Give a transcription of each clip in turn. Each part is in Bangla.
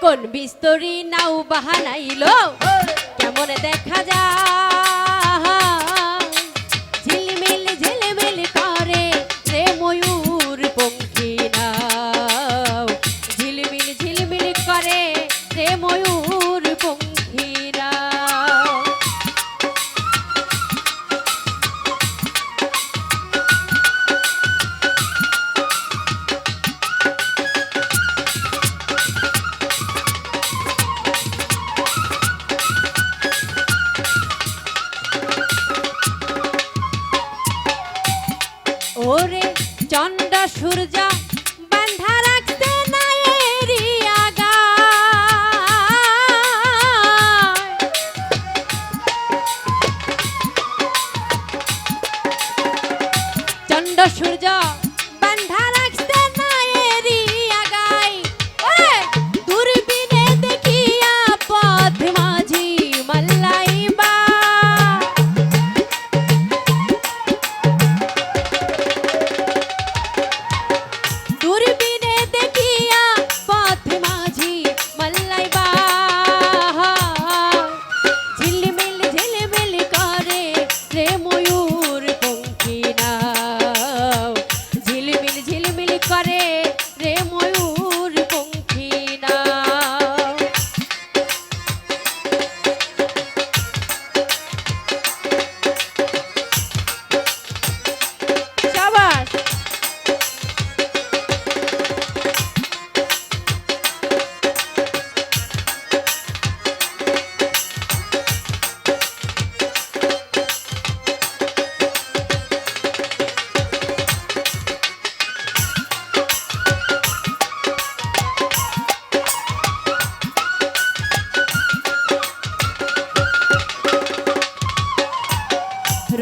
কোন বিস্তরি নাও বাহানাইল? কেমন দেখা যায়? ওরে চন্ড সূর্যা বান্ধা রাখতে নাই আগা চন্ড সূর্য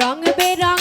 রং বেরং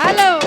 হ্যালো